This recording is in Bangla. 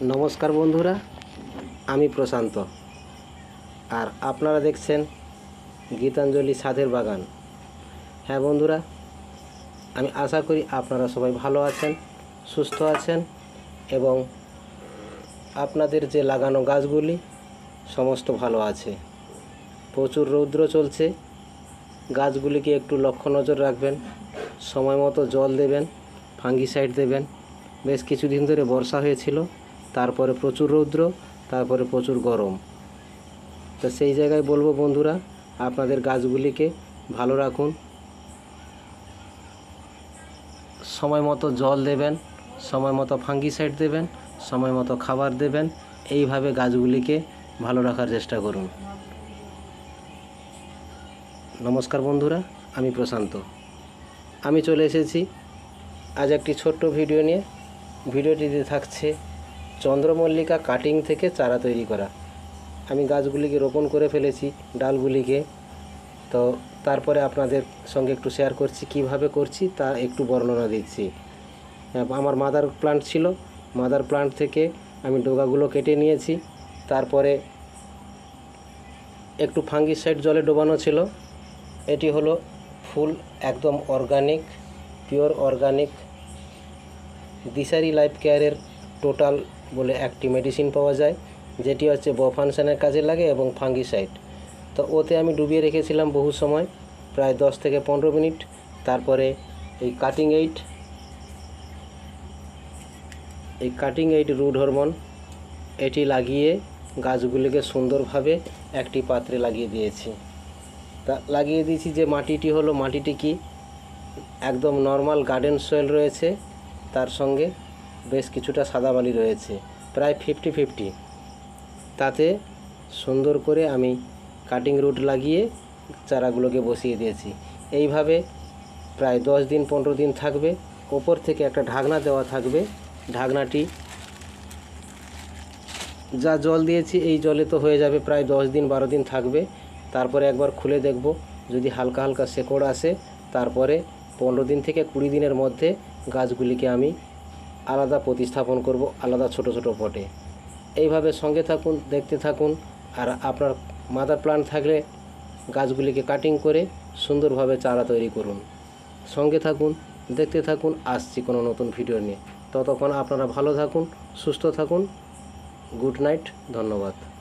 নমস্কার বন্ধুরা, আমি প্রশান্ত। আর আপনারা দেখছেন গীতাঞ্জলি সাধের বাগান। হ্যাঁ বন্ধুরা, আমি আশা করি আপনারা সবাই ভালো আছেন, সুস্থ আছেন এবং আপনাদের যে লাগানো গাছগুলি সমস্ত ভালো আছে। প্রচুর রৌদ্র চলছে, গাছগুলিকে একটু লক্ষ্য নজর রাখবেন, সময় মতো জল দেবেন ফাঙ্গিসাইড দেবেন। বেশ কিছুদিন ধরে বর্ষা হয়েছিল তারপরে প্রচুর রৌদ্র, তারপরে প্রচুর গরম। তো সেই জায়গায় বলব বন্ধুরা, আপনাদের গাছগুলিকে ভালো রাখুন। সময় মতো জল দেবেন, সময় মতো ফাঙ্গিসাইড দেবেন, সময় মতো খাবার দেবেন, এইভাবে গাছগুলিকে ভালো রাখার চেষ্টা করুন। নমস্কার বন্ধুরা, আমি প্রশান্ত। আমি চলে এসেছি আজ একটি ছোট্ট ভিডিও নিয়ে। ভিডিওটিতে থাকছে চন্দ্রমল্লিকা কাটিং থেকে চারা তৈরি করা। আমি গাছগুলিকে রোপণ করে ফেলেছি, ডালগুলিকে। তো তারপরে আপনাদের সঙ্গে একটু শেয়ার করছি, কীভাবে করছি তা একটু বর্ণনা দিচ্ছি। আমার মাদার প্লান্ট ছিল মাদার প্লান্ট থেকে আমি ডোগাগুলো কেটে নিয়েছি। তারপরে একটু ফাঙ্গিসাইড জলে ডোবানো ছিল। এটি হলো ফুল একদম organic pure organic Dishari life কেয়ারের টোটাল বলে একটি মেডিসিন পাওয়া যায়, যেটি হচ্ছে বফানশানের কাজে লাগে এবং ফাঙ্গিসাইড। তো ওতে আমি ডুবিয়ে রেখেছিলাম বহু সময়, প্রায় দশ থেকে পনেরো মিনিট। তারপরে এই কাটিং এইট এই কাটিং এইট রুড হরমোন এটি লাগিয়ে গাছগুলিকে সুন্দরভাবে একটি পাত্রে লাগিয়ে দিয়েছি। তা লাগিয়ে দিয়েছি যে মাটিটি হলো, মাটিটি কি? একদম নর্মাল গার্ডেন সয়েল রয়েছে, তার সঙ্গে বেশ কিছুটা সাদা বালি রয়েছে, প্রায় ফিফটি ফিফটি তাতে সুন্দর করে আমি কাটিং রুট লাগিয়ে চারাগুলোকে বসিয়ে দিয়েছি। এইভাবে প্রায় দশ দিন, পনেরো দিন থাকবে। ওপর থেকে একটা ঢাকনা দেওয়া থাকবে। ঢাকনাটি যা জল দিয়েছি, এই জলে তো হয়ে যাবে প্রায় দশ দিন, বারো দিন থাকবে। তারপরে একবার খুলে দেখব, যদি হালকা হালকা শেকড় আসে, তারপরে পনেরো দিন থেকে কুড়ি দিনের মধ্যে গাছগুলিকে আমি আলাদা প্রতিস্থাপন করব, আলাদা ছোট ছোট পটে। এইভাবে সঙ্গে থাকুন, দেখতে থাকুন, আর আপনার মাদার প্লান্ট থাকলে গাছগুলিকে কাটিং করে সুন্দরভাবে চারা তৈরি করুন। সঙ্গে থাকুন, দেখতে থাকুন, আসছি কোনো নতুন ভিডিও নিয়ে। ততক্ষণ আপনারা ভালো থাকুন, সুস্থ থাকুন। গুড নাইট, ধন্যবাদ।